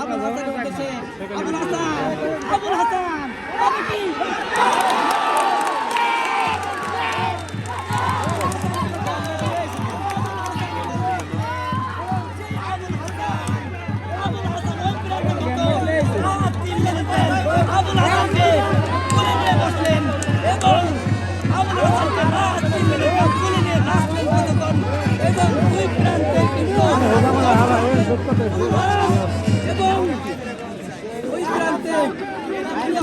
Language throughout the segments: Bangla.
আবুল উদ্দেশ্যে আবুল হাসান আবুল হাসান এবং ওই প্রান্তে।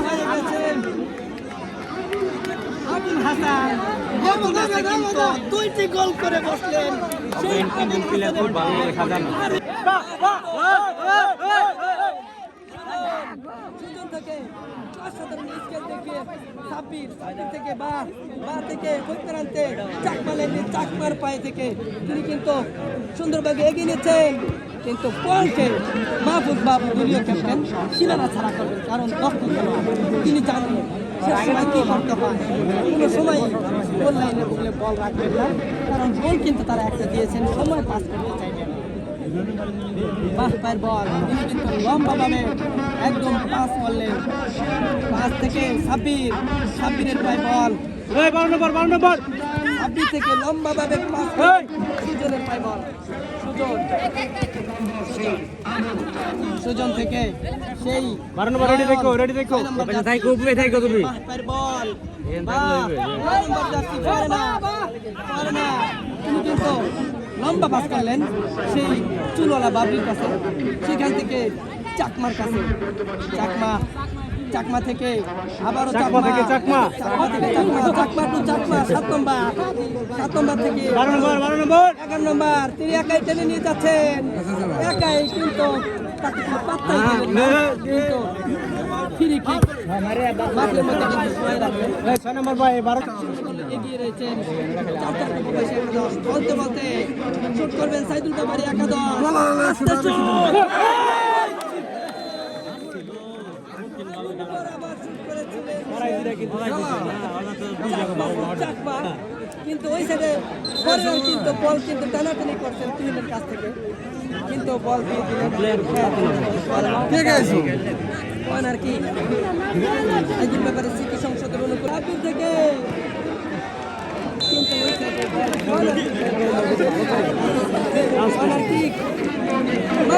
হয়ে গেছেন আবুল হাসান আবুল হাসান কিন্তু দুইটি গোল করে বসলেন সেই আবুল হাসানের আরে সুজন থেকে অসাধারণ স্কেল দেখিয়ে সাব্বির সাব্বির থেকে বা বা থেকে কৈতরান্তে চাকমা লেগে চাকমার পায়ে থেকে তিনি কিন্তু সুন্দরভাবে এগিয়ে নিচ্ছেন। কিন্তু বলকে মাহফুজ বাবু দলীয় ক্যাপ্টেন সীমানা ছাড়া করবেন, কারণ দক্ষ খেলোয়াড় তিনি জানেন সময় কি করতে হয়, কোনো সময় বল লাইনে বল রাখবেন না, কারণ বল কিন্তু তারা একটা দিয়েছেন, সময় পাস করতে চাইবেন বাহ পায়ের বল লম্বাভাবে একদম পাস করলেন। পাস থেকে সাব্বির সাব্বিরের পায়ে বল। বারো নম্বর বারো নম্বর। সাব্বির থেকে লম্বাভাবে পাস সুজনের পায়ে বল। সুজন। সুজন। থেকে সেই বারো নম্বর রেডি দেখো রেডি দেখো। থাইকো উপরে থাইকো তুমি। পায়ের বল। এখান থেকে বাহ, লইবে, নয় নম্বর জার্সি ফারহানা। লম্বা পাস করলেন সেই চুলওয়ালা বাবরির কাছে। সেখান থেকে চাকমার কাছে। চাকমা চাকমা থেকে আবারও চাকমা থেকে চাকমা। চাকমা থেকে চাকমা চাকমা টু চাকমা সাত নম্বর। সাত নম্বর থেকে বারো নম্বর বারো নম্বর। এগারো নম্বর। তিনি একাই টেনে নিয়ে যাচ্ছেন। একাই কিন্তু তাকে কোনো পাত্তাই কিন্তু ফ্রি কিক মাঠের মধ্যে কিন্তু সময় রাখবেন এই ছয় নম্বর ভাই বারো। এগিয়ে রয়েছেন বলতে বলতে শুট করবেন সাইদুল কামারি একাদশ। কিন্তু ওই সাইডে কিন্তু বল কিন্তু টানাটানি করছেন তুহিনের কাছ থেকে। কিন্তু বল ঠিক আছে আর কি? ব্যাপারে স্মৃতি সংসদের অনুকূল আপিল থেকে কিন্তু ওই সাইডে কর্নার কিক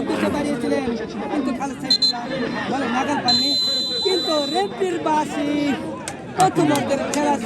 উদ্দেশ্যে দাঁড়িয়েছিলেন কিন্তু রেফরির বাসি প্রথম খেলা